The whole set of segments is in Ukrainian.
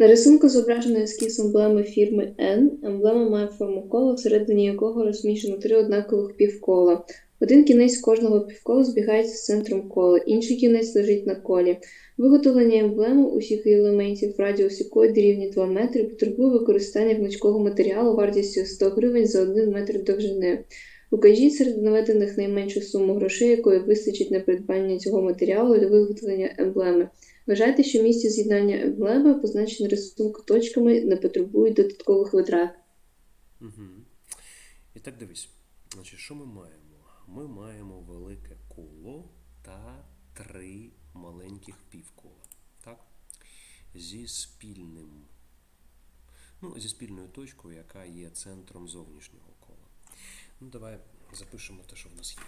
На рисунку зображено ескіз емблеми фірми N. Емблема має форму кола, всередині якого розміщено три однакових півкола. Один кінець кожного півкола збігається з центром кола, інший кінець лежить на колі. Виготовлення емблеми усіх елементів в радіусі якої дорівнює 2 метри потребує використання гнучкого матеріалу вартістю 100 гривень за 1 метр довжини. Укажіть серед наведених найменшу суму грошей, якої вистачить на придбання цього матеріалу для виготовлення емблеми. Вважайте, що місце з'єднання емблеми, позначені рисунку точками, не потребують додаткових витрат. Угу. І так дивись. Значить, що ми маємо? Ми маємо велике коло та три маленьких півкола. Так? Зі спільним. Ну, зі спільною точкою, яка є центром зовнішнього кола. Ну, давай запишемо те, що в нас є.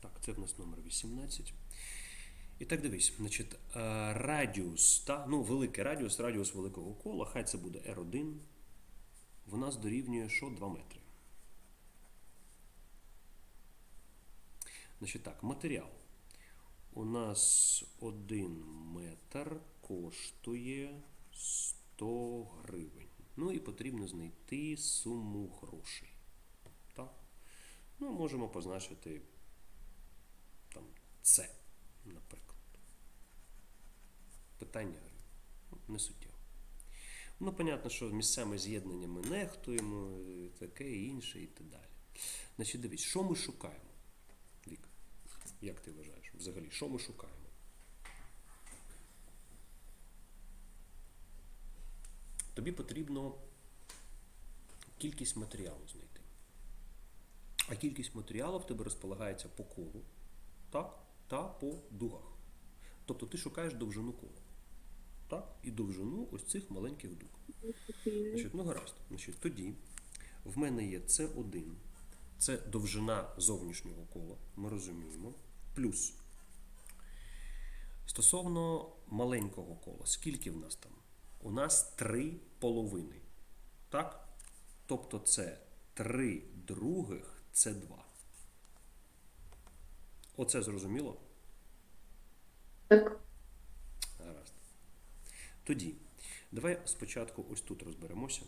Так, це в нас номер 18. І так дивись, значить, е, радіус, та, ну, великий радіус, радіус великого кола, хай це буде R1, в нас дорівнює що 2 метри. Значить так, матеріал. У нас 1 метр коштує 100 гривень. Ну і потрібно знайти суму грошей. Так? Ну, можемо позначити С, наприклад. Питання не суттєво. Ну, понятно, що місцями з'єднання ми нехтуємо, і таке і інше, і так далі. Значить, дивись, що ми шукаємо? Вік, як ти вважаєш? Взагалі, що ми шукаємо? Тобі потрібно кількість матеріалу знайти. А кількість матеріалу в тебе розполагається по колу так, та по дугах. Тобто ти шукаєш довжину кола. Так? І довжину ось цих маленьких дуг. Значить, ну гаразд. Значить, тоді в мене є С1. Це довжина зовнішнього кола, ми розуміємо. Плюс. Стосовно маленького кола, скільки в нас там? У нас три половини. Так? Тобто це 3 других це 2. Оце зрозуміло? Так, Гаразд. Тоді, давай спочатку ось тут розберемося.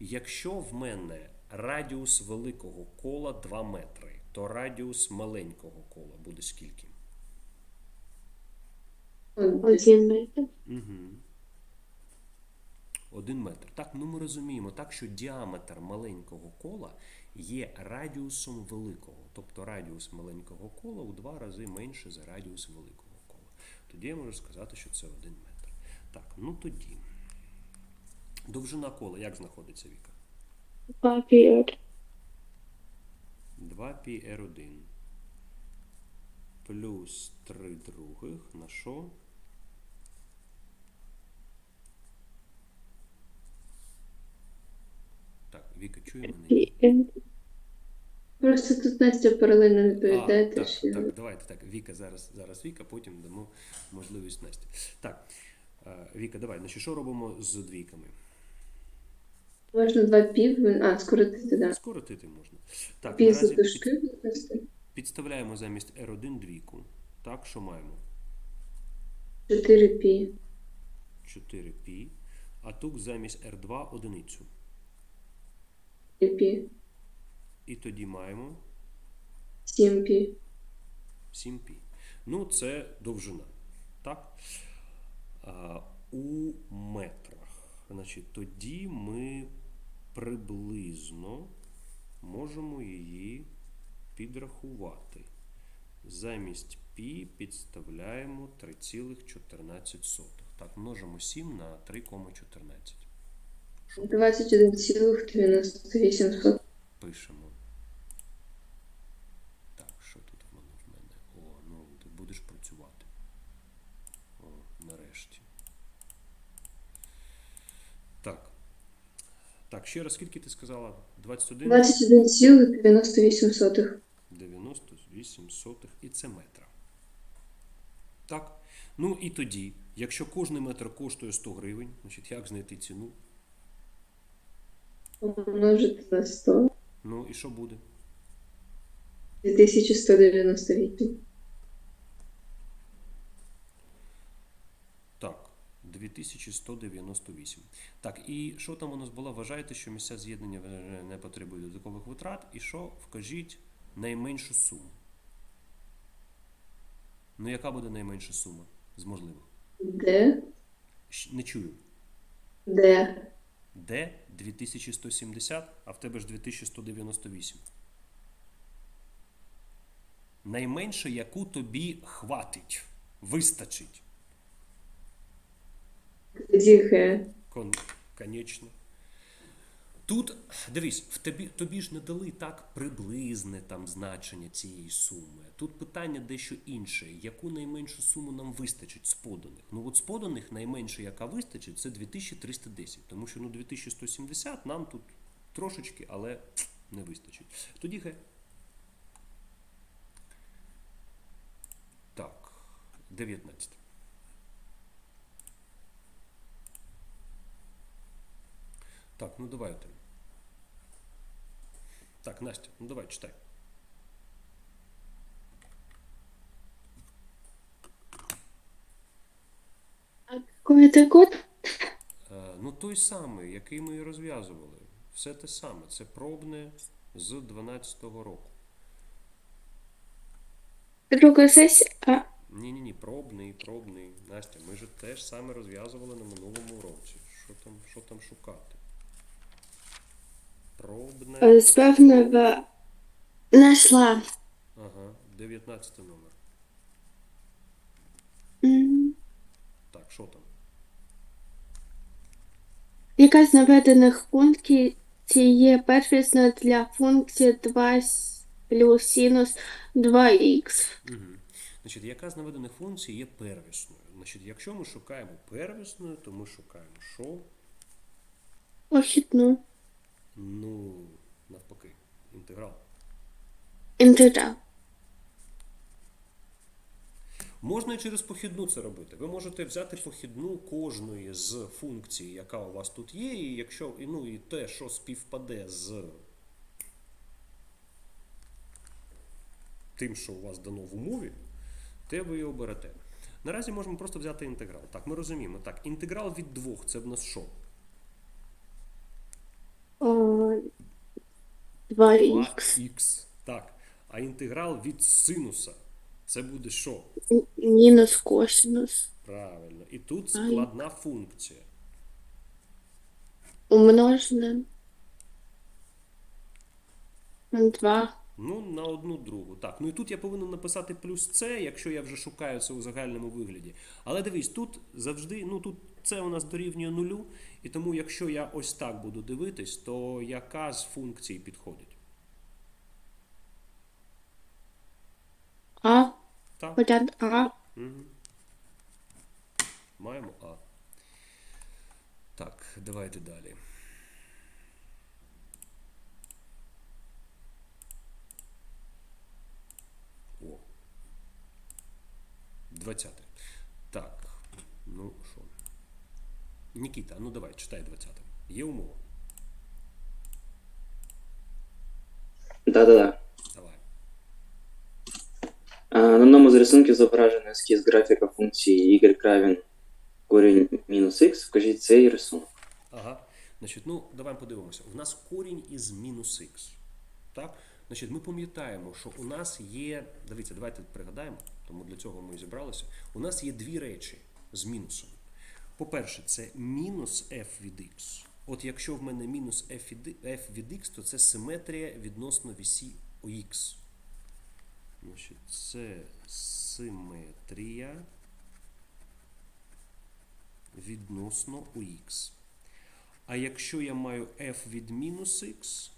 Якщо в мене радіус великого кола 2 метри, то радіус маленького кола буде скільки? один метр. Угу. Один метр. Так, ну ми розуміємо, так що діаметр маленького кола є радіусом великого. Тобто радіус маленького кола у два рази менше за радіус великого кола. Тоді я можу сказати, що це один метр. Так, ну тоді. Довжина кола як знаходиться Віка? Папір. 2πr1 плюс 3 других на що? Віка, чує мене? Просто тут Настя паралельно А, відповідає так, теж. що- так, давайте так. Віка зараз, зараз Віка, потім дамо можливість Насті. Так, е, Віка, давай. Значить, що робимо з двійками? Можна два пів, а, скоротити, так. Да. Скоротити можна. Так, Пів наразі під- підставляємо замість R1 двійку. Так, що маємо? 4 пі. 4π. А тут замість R2 одиницю. 3 пі. І тоді маємо 7 пі. 7π. Ну, це довжина. Так? А, у метрах. Значить, тоді ми приблизно можемо її підрахувати. Замість π підставляємо 3,14. Так, множимо 7 на 3,14. 21,98. Пишемо. Так, що тут воно в мене? О, ну ти будеш працювати. О, нарешті. Так. Так, ще раз, скільки ти сказала? 21? 21,98. 98 сотих і це метра. Так. Ну і тоді, якщо кожний метр коштує 100 гривень, значить як знайти ціну? Помножити на 100. Ну і що буде? 2198. Так, 2198. Так, і що там у нас було? Вважаєте, що місця з'єднання не потребують додаткових витрат. І що вкажіть найменшу суму? Ну, яка буде найменша сума з можливих? Де? Не чую. Де? Де 2170, а в тебе ж 2198. Найменше, яку тобі хватить, вистачить. Тоді Кон... Конечно. Тут, дивись, в тобі, тобі ж не дали так приблизне там значення цієї суми. Тут питання дещо інше. Яку найменшу суму нам вистачить з поданих? Ну от з поданих найменше, яка вистачить, це 2310. Тому що ну 2170 нам тут трошечки, але не вистачить. Тоді Г. Так, 19. Так, ну давайте. Так, Настя, ну давай, читай. А какой это год? Е, ну той самий, який ми і розв'язували. Все те саме. Це пробне з 12-го року. Друга сессия? А, Ні-ні ні, пробний, пробний. Настя, ми ж теж саме розв'язували на минулому році. Що там, що там шукати? Пробне. с певного нашла. Ага, 19 номер. М, Так, що там? Яка з наведених функцій є первісна для функції 2 плюс синус 2х? Угу. Значить, яка з наведених функцій є первісною? Значить, якщо ми шукаємо первісною, то ми шукаємо що? Похідну. Ну, навпаки, інтеграл. Інтеграл. Можна і через похідну це робити. Ви можете взяти похідну кожної з функцій, яка у вас тут є, і якщо і, ну, і те, що співпаде з тим, що у вас дано в умові, те ви і оберете. Наразі можемо просто взяти інтеграл. Так, ми розуміємо. Так, інтеграл від двох це в нас що? О, 2х. 2х. Так. А інтеграл від синуса це буде що? Мінус косинус. Правильно. І тут складна функція. Умножене на 2. Ну, на одну другу. Так, ну і тут я повинен написати плюс С, якщо я вже шукаю це у загальному вигляді. Але дивись, тут завжди, ну тут це у нас дорівнює нулю, і тому якщо я ось так буду дивитись, то яка з функцій підходить? А. Так. Варіант А. Угу. Маємо А. Так, давайте далі. О. 20. Так. Ну що? Нікіта, ну давай, читай 20. Є умова? Да-да-да. Давай. А, На одному з рисунків зображено ескіз графіка функції y равен корінь мінус х. Вкажіть цей рисунок. Ага. Значить, ну давай подивимося. У нас корінь із мінус х. Так? Значить, ми пам'ятаємо, що у нас є. Дивіться, давайте пригадаємо, тому для цього ми і зібралися. У нас є дві речі з мінусом. По-перше, це мінус f від x. От якщо в мене мінус f від, x, то це симетрія відносно вісі х. Значить, це симетрія відносно х. А якщо я маю f від мінус х,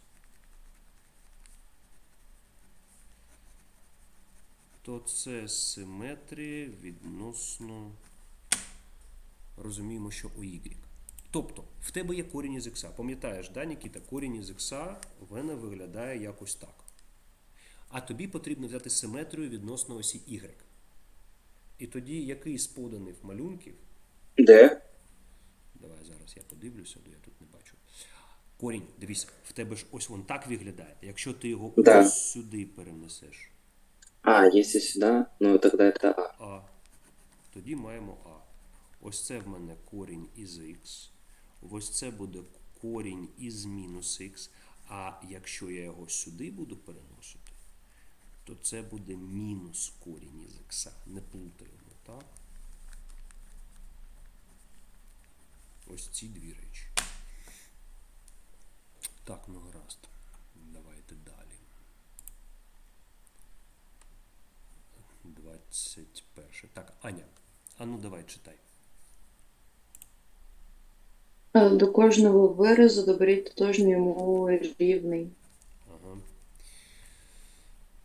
то це симетрія відносно. Розуміємо, що у y. Тобто, в тебе є корінь із х. Пам'ятаєш, да, Нікіта, корінь із х в мене виглядає якось так. А тобі потрібно взяти симетрію відносно осі y. І тоді який з поданих малюнків Де? Давай зараз я подивлюся, бо я тут не бачу. Корінь, дивись, в тебе ж ось він так виглядає. Якщо ти його Да. ось сюди перенесеш, А, если сюда, ну тогда это А. А, тоді маємо А. Ось це в мене корінь із х. Ось це буде корінь із мінус х. А якщо я його сюди буду переносити, то це буде мінус корінь із х. Не плутаємо, так? Ось ці дві речі. Так, ну гаразд. Давайте далі. 21. Так, Аня. А ну давай читай. Е, До кожного виразу доберіть тотожний йому рівний. Ага.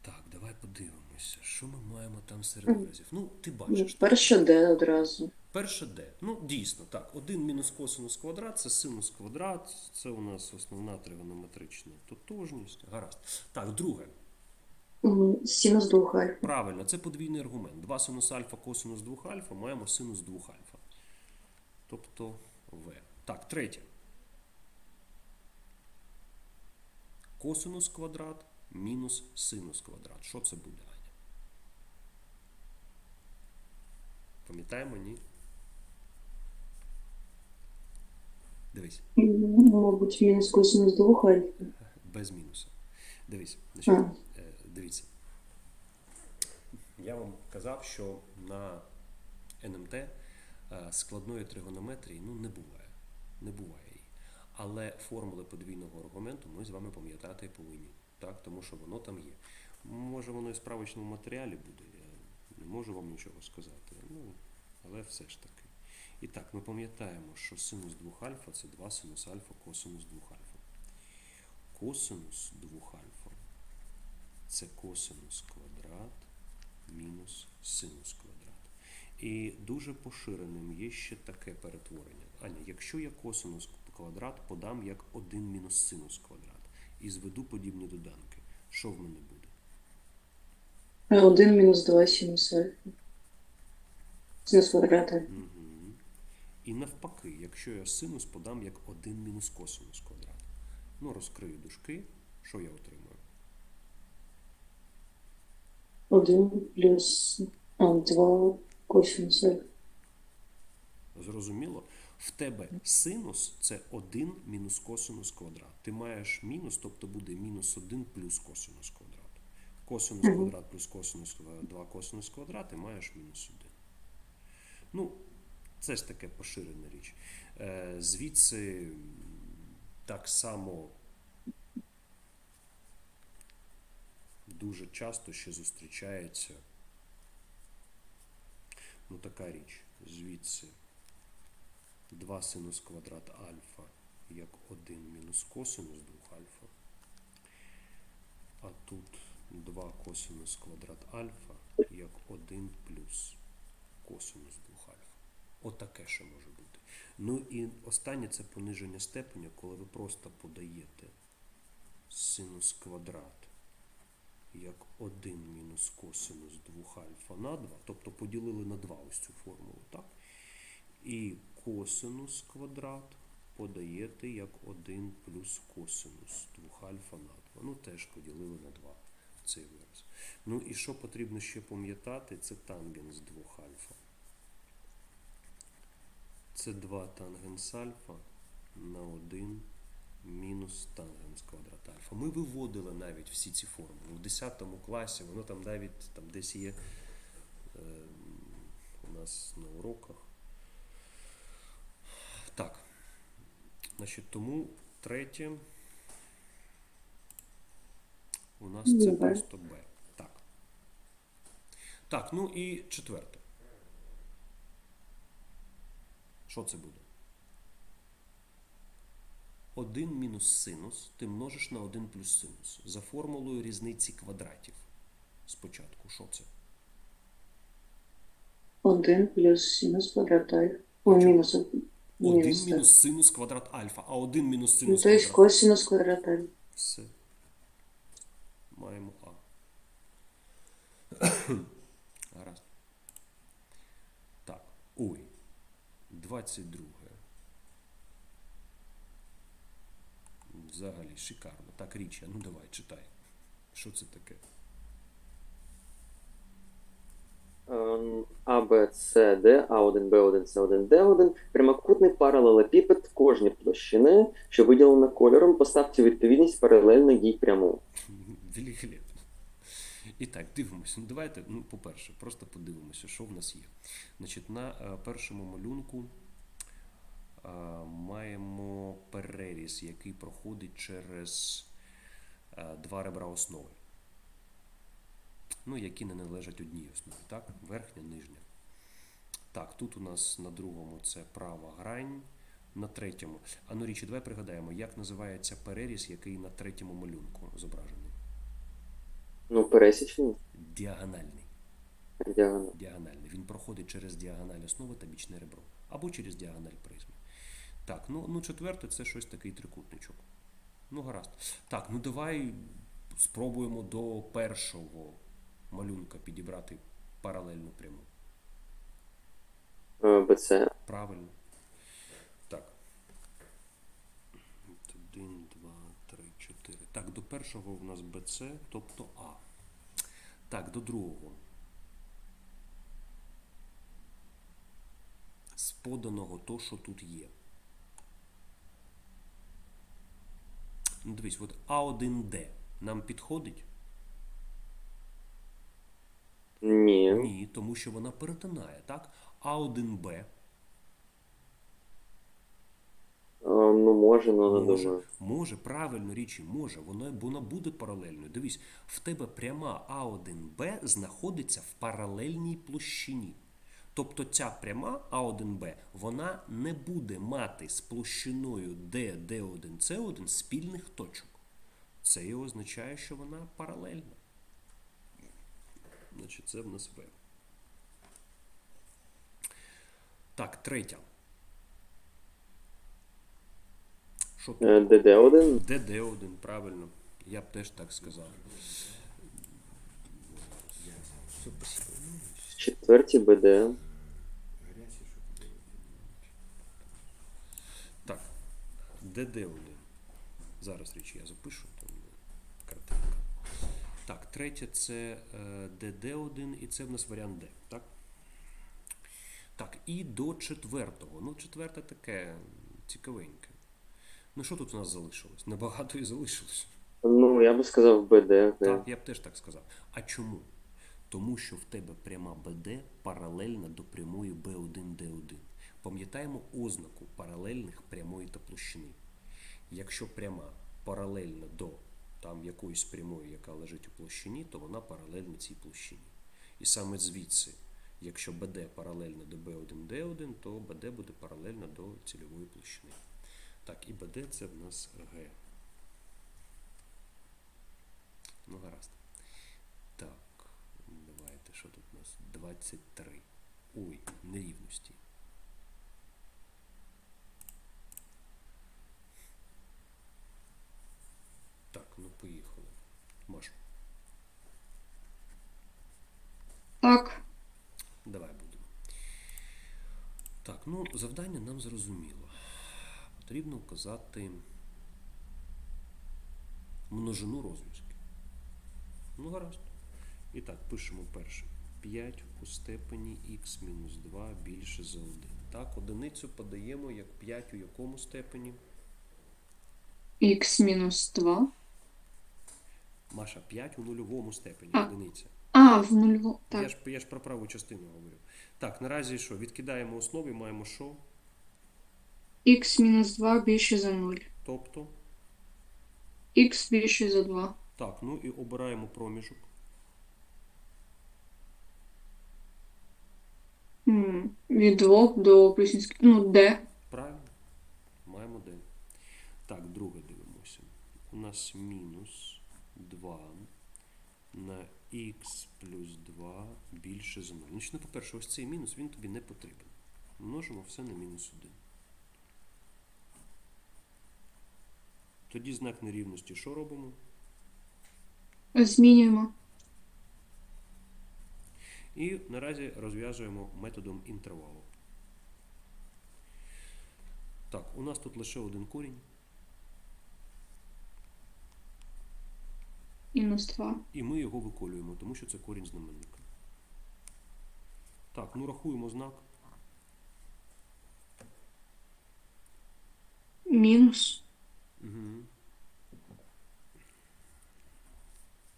Так, давай подивимося, що ми маємо там серед виразів. Ну, ти Ну, бачиш. Перше Д одразу. Перше Д. Ну, дійсно, так. Один мінус косинус квадрат це синус квадрат. Це у нас основна тригонометрична тотожність. Гаразд. Так, друге. Синус двох альфа. Правильно, це подвійний аргумент. 2 синус альфа, косинус 2 альфа, маємо синус 2 альфа. Тобто В. Так, третє. Косинус квадрат мінус синус квадрат. Що це буде, Аня? Пам'ятаємо, ні? Дивись, Мабуть, мінус косинус двох альфа. без мінуса. Дивись, значить, е, дивіться. Я вам казав, що на НМТ е, складної тригонометрії ну, не буває. Не буває її. Але формули подвійного аргументу ми з вами пам'ятати повинні. Так? Тому що воно там є. Може, воно і в справочному матеріалі буде. Я не можу вам нічого сказати. Ну, але все ж таки. І так, ми пам'ятаємо, що синус 2 альфа це 2 синус альфа, косинус 2 альфа. Косинус 2 альфа це косинус квадрат мінус синус квадрат. І дуже поширеним є ще таке перетворення. Аня, якщо я косинус квадрат подам як 1 мінус синус квадрат і зведу подібні доданки, що в мене буде? Е, Один мінус два синус альфа. Синус квадрата. Угу. І навпаки, якщо я синус подам як 1 мінус косинус квадрат. Ну, розкрию дужки, що я отримаю? Один плюс а, два косинус альфа. Зрозуміло? В тебе синус це 1 мінус косинус квадрат. Ти маєш мінус, тобто буде мінус 1 плюс косинус квадрат. Косинус квадрат плюс косинус ква- 2 косинус квадрат, і маєш мінус 1. Ну, це ж таке поширена річ. Е, звідси так само дуже часто ще зустрічається ну, така річ. Звідси 2 синус квадрат альфа як 1 мінус косинус 2 альфа. А тут 2 косинус квадрат альфа як 1 плюс косинус 2 альфа. Отаке ще може бути. Ну і останнє це пониження степеня, коли ви просто подаєте синус квадрат як 1 мінус косинус 2 альфа на 2, тобто поділили на 2 ось цю формулу, так? І косинус квадрат подаєте як 1 плюс косинус 2 альфа на 2. Ну, теж поділили на 2 цей вираз. Ну і що потрібно ще пам'ятати, це тангенс 2 альфа. Це 2 тангенс альфа на 1 мінус тангенс квадрат альфа. Ми виводили навіть всі ці формули. В 10 класі воно там навіть там десь є е, у нас на уроках. Так. Значить, тому третє. У нас це Б. просто Б. Так. Так, ну і четверте. Що це буде? 1 мінус синус ти множиш на 1 плюс синус. За формулою різниці квадратів. Спочатку, що це? Один плюс синус мінус. 1 Мінус, мінус синус квадрат альфа, а 1 мінус Ну, синус то есть косинус квадрата альфа. Все. Маємо А. Гаразд. Так. Ой. 22. взагалі шикарно. Так, річ, ну давай, читай. Що це таке? А, Б, С, Д, А1, Б1, С1, Д1, прямокутний паралелепіпед кожній площини, що виділена кольором, поставте відповідність паралельно їй пряму. Великолепно. І так, дивимося. Ну, давайте, ну, по-перше, просто подивимося, що в нас є. Значить, на е, першому малюнку е, маємо переріз, який проходить через е, два ребра основи. Ну, які не належать одній основі, так? Верхня, нижня. Так, тут у нас на другому це права грань, на третьому. А ну річі, давай пригадаємо, як називається переріз, який на третьому малюнку зображений. Ну, пересічний, Діагональний. діагональ. Діагональний. Він проходить через діагональ основи та бічне ребро. Або через діагональ призми. Так, ну, ну четверте це щось такий трикутничок. Ну, гаразд. Так, ну давай спробуємо до першого малюнка підібрати паралельну пряму. БЦ. Правильно. Так. Один, два, три, чотири. Так, до першого в нас БЦ, тобто А. Так, до другого. З поданого то, що тут є. Ну, дивись, от А1Д нам підходить? Ні. Ні, тому що вона перетинає, так? А1Б Е, Ну, може, але не Може, думаю. може, правильно річі, може, вона, вона буде паралельною. Дивись, в тебе пряма А1Б знаходиться в паралельній площині. Тобто ця пряма А1Б, вона не буде мати з площиною D1, C1 спільних точок. Це і означає, що вона паралельна. Значить, це в нас В. Так, третя. Що тут? Е, ДД1, ДД1, правильно. Я б теж так сказав. Четвертій БД. Так, ДД1. Зараз річ я запишу. Так, третє це е, ДД1 і це в нас варіант Д. Так? Так, і до четвертого. Ну, четверте таке цікавеньке. Ну, що тут у нас залишилось? Небагато і залишилось. Ну, я би сказав БД. Так, я б теж так сказав. А чому? Тому що в тебе пряма БД паралельна до прямої Б1Д1. Пам'ятаємо ознаку паралельних прямої та площини. Якщо пряма паралельна до там якоїсь прямої, яка лежить у площині, то вона паралельна цій площині. І саме звідси, якщо БД паралельна до Б1Д1, то БД буде паралельна до цільової площини. Так, і БД це в нас Г. Ну, гаразд. Так, давайте, що тут у нас? 23. Ой, нерівності. Так, ну поїхали. Маш, Так. давай будемо. Так, ну, завдання нам зрозуміло. Потрібно вказати множину розв'язки. Ну, гаразд. І так, пишемо перше. 5 у степені х мінус 2 більше за 1. Так, одиницю подаємо як 5 у якому степені? Х мінус 2. Маша, 5 у нульовому степені, А. одиниця. А, в нульову. Я ж, я ж про праву частину говорю. Так, наразі що? Відкидаємо основи, маємо що? Х мінус 2 більше за 0. Тобто. Х більше за 2. Так, ну і обираємо проміжок. М, Від 2 до плюс, ну, d. Правильно? Маємо D. Так, друге дивимося. У нас мінус 2 на х плюс 2 більше за 0. Значить, ну, по-перше, ось цей мінус, він тобі не потрібен. Множимо все на мінус 1. Тоді знак нерівності що робимо? Змінюємо. І наразі розв'язуємо методом інтервалу. Так, у нас тут лише один корінь. Мінус 2. І ми його виколюємо, тому що це корінь знаменника. Так, ну рахуємо знак. Мінус. Угу.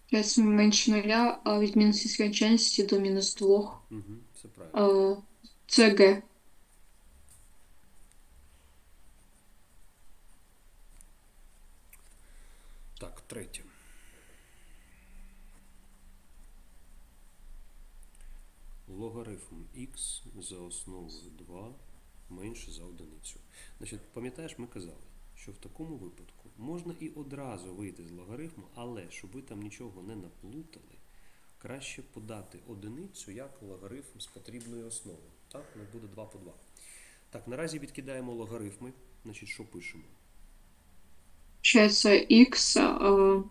5 менше 0, а від мінус нескінченності до мінус 2. Угу. Все правильно. Е, Це Г. Так, третє. Логарифм х за основою 2 менше за одиницю. Значить, пам'ятаєш, ми казали, що в такому випадку можна і одразу вийти з логарифму, але щоб ви там нічого не наплутали, краще подати одиницю як логарифм з потрібною основою. Так, нас буде 2 по 2. Так, наразі відкидаємо логарифми. Значить, що пишемо? Получається х е,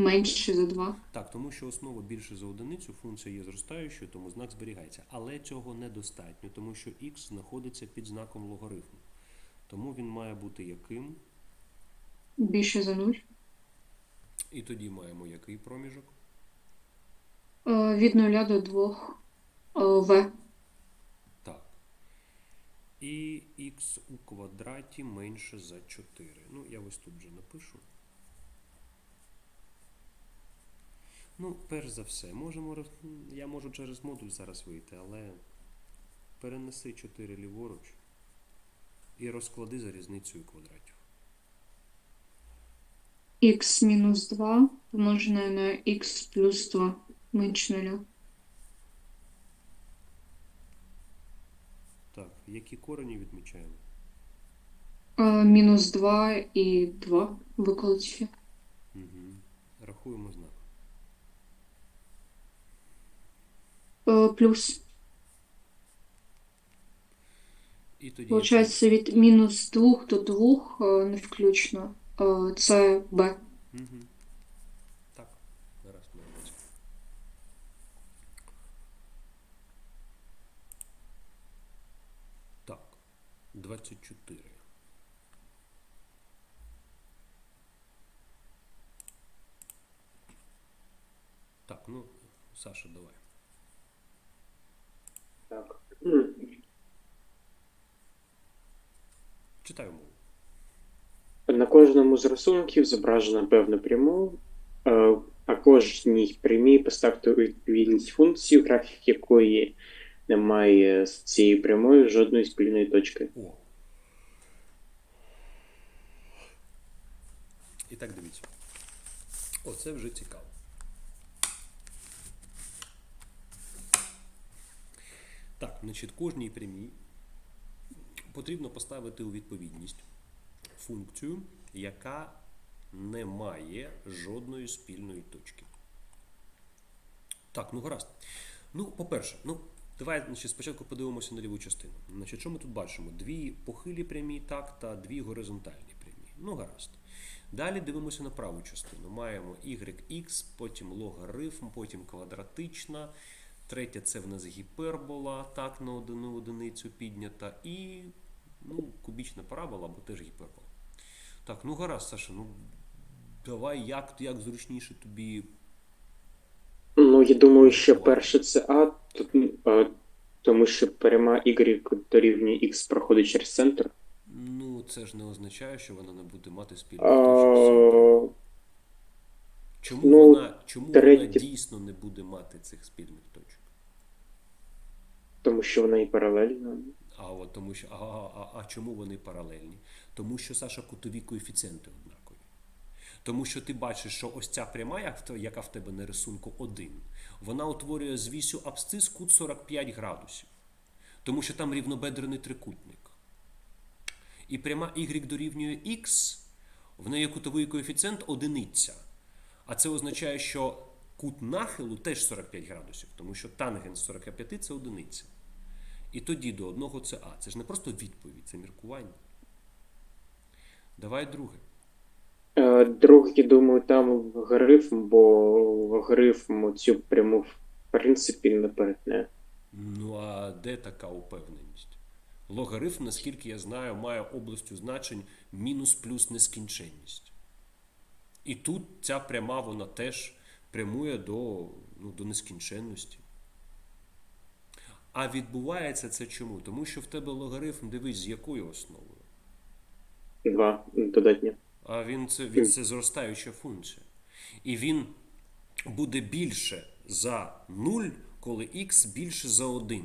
менше за 2. Так, тому що основа більше за одиницю, функція є зростаючою, тому знак зберігається. Але цього недостатньо, тому що х знаходиться під знаком логарифму. Тому він має бути яким? Більше за 0. І тоді маємо який проміжок? Е, Від 0 до 2. Е, В. Так. І х у квадраті менше за 4. Ну, я ось тут вже напишу. Ну, перш за все, можемо, я можу через модуль зараз вийти, але перенеси 4 ліворуч і розклади за різницею квадратів. х мінус 2 помножене на х плюс 2 менше 0. Так, які корені відмічаємо? Мінус 2 і 2 викладці. Угу. Рахуємо знак. Плюс. І тоді Получається від мінус 2 до 2 е, не включно. Е, Це Б. Угу. Так, зараз молодець. Так, 24. Так, ну, Саша, давай. Так. Читай умову. На кожному з рисунків зображена певна пряму, е, а кожній прямій поставте відповідність функцію, графік якої немає з цією прямою жодної спільної точки. О. І так дивіться. Оце вже цікаво. Так, значить, кожній прямій потрібно поставити у відповідність функцію, яка не має жодної спільної точки. Так, ну гаразд. Ну, по-перше, ну, давай значить, спочатку подивимося на ліву частину. Значить, що ми тут бачимо? Дві похилі прямі, так, та дві горизонтальні прямі. Ну, гаразд. Далі дивимося на праву частину. Маємо yx, потім логарифм, потім квадратична. Третя це в нас гіпербола, так, на одну одиницю піднята. І ну, кубічна парабола або теж гіпербола. Так, ну гаразд, Саша, ну давай як, як зручніше тобі. Ну, я думаю, що перше це А, тут, тому що пряма Y дорівнює X проходить через центр. Ну, це ж не означає, що вона не буде мати цим. Е, Чому, ну, чому вона дійсно не буде мати цих спільних точок? Тому що вона і паралельна. А от тому що а, а, а, а чому вони паралельні? Тому що Саша кутові коефіцієнти однакові. Тому що ти бачиш, що ось ця пряма, яка в тебе на рисунку 1, вона утворює з вісю абсцис кут 45 градусів. Тому що там рівнобедрений трикутник. І пряма y дорівнює x, в неї кутовий коефіцієнт одиниця. А це означає, що кут нахилу теж 45 градусів, тому що тангенс 45 це одиниця. І тоді до одного це А. Це ж не просто відповідь, це міркування. Давай друге. Е, Друге, я думаю, там логарифм, бо логарифм цю пряму в принципі не перетне. Ну а де така упевненість? Логарифм, наскільки я знаю, має областю значень мінус плюс нескінченність. І тут ця пряма, вона теж прямує до, ну, до нескінченності. А відбувається це чому? Тому що в тебе логарифм, дивись, з якою основою? Два додатні. А він це, він це зростаюча функція. І він буде більше за 0, коли х більше за 1.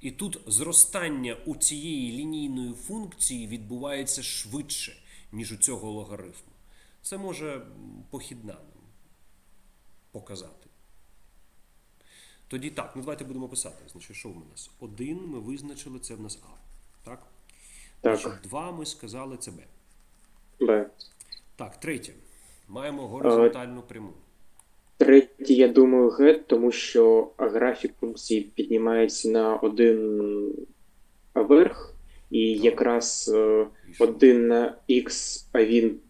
І тут зростання у цієї лінійної функції відбувається швидше, ніж у цього логарифму. Це може похідна нам показати. Тоді так, ну давайте будемо писати. Значить, що в нас? Один ми визначили, це в нас А. Так? Так, Значить, два ми сказали це Б. Б. Так, третє. Маємо горизонтальну пряму. Третє, я думаю, Г, тому що графік функції піднімається на один вверх, і Так. якраз е, І один на Х, а він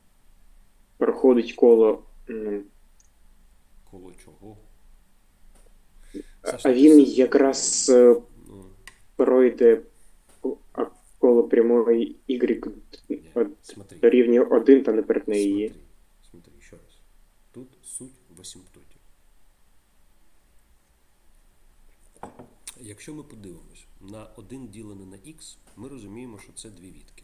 проходить коло. Коло чого? А він якраз е, Ну, пройде коло прямої Y смотри. дорівнює 1 та не перетне її. Смотри, смотри, ще раз. Тут суть в асимптоті. Якщо ми подивимось на 1 ділене на х, ми розуміємо, що це дві відки.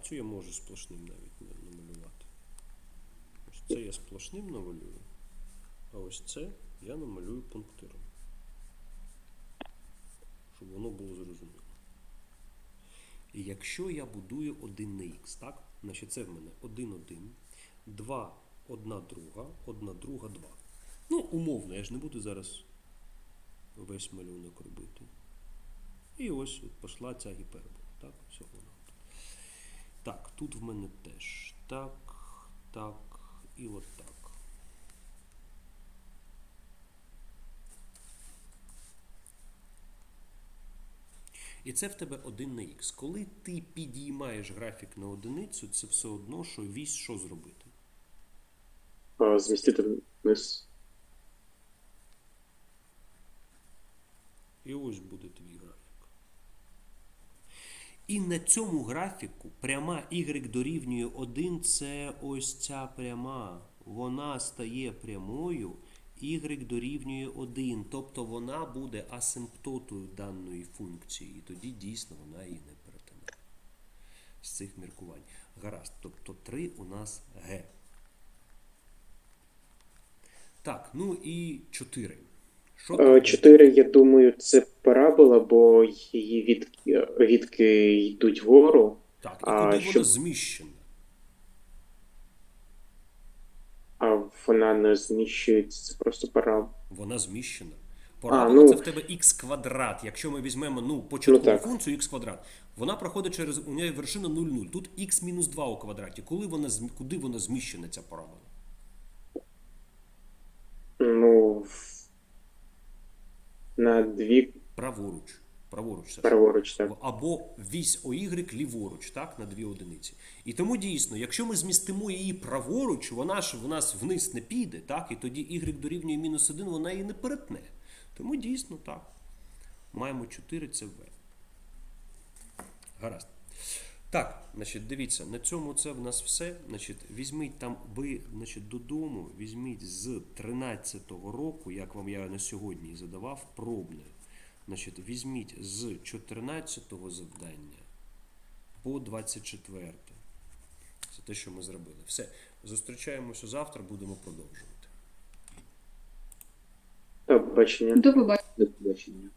Цю я можу сплошним навіть на- намалювати. Ось це я сплошним намалюю, а ось це я намалюю пунктиром. Щоб воно було зрозуміло. І якщо я будую 1 на х, так? Значить це в мене 1, 1, 2, 1 друга, 1 друга, 2. Ну, умовно, я ж не буду зараз весь малюнок робити. І ось пішла ця гіпербола. Так, все воно. Так, тут в мене теж так, так і от так. І це в тебе 1 на х. Коли ти підіймаєш графік на одиницю, це все одно, що вісь що зробити? А, Змістити вниз. І ось буде твій графік. І на цьому графіку пряма y дорівнює 1 це ось ця пряма. Вона стає прямою, y дорівнює 1. Тобто вона буде асимптотою даної функції. І тоді дійсно вона її не перетинає. З цих міркувань. Гаразд. Тобто 3 у нас Г. Так, ну і 4. Е. Чотири, я думаю, це парабола, бо її відки, відки йдуть вгору. Так, і А, куди щоб- вона зміщена? А вона не зміщується, це просто парабола. Вона зміщена. Парабола ну- це в тебе х квадрат. Якщо ми візьмемо ну, початкову так. функцію х квадрат, вона проходить через у неї вершина 0,0. Тут х мінус 2 у квадраті. Коли вона, куди вона зміщена, ця парабола? Ну, в- на дві Праворуч. Праворуч. Саша. праворуч, так. Або вісь ОY ліворуч, так, на дві одиниці. І тому дійсно, якщо ми змістимо її праворуч, вона ж в нас вниз не піде, так, і тоді Y дорівнює мінус 1, вона її не перетне. Тому дійсно так. Маємо 4 це В. Гаразд. Так, значить, дивіться, на цьому це в нас все. Значить, візьміть там, ви значить, додому, візьміть з 13-го року, як вам я на сьогодні задавав, пробне. Значить, візьміть з 14-го завдання по 24. Це те, що ми зробили. Все. Зустрічаємося завтра, будемо продовжувати. До побачення. До побачення.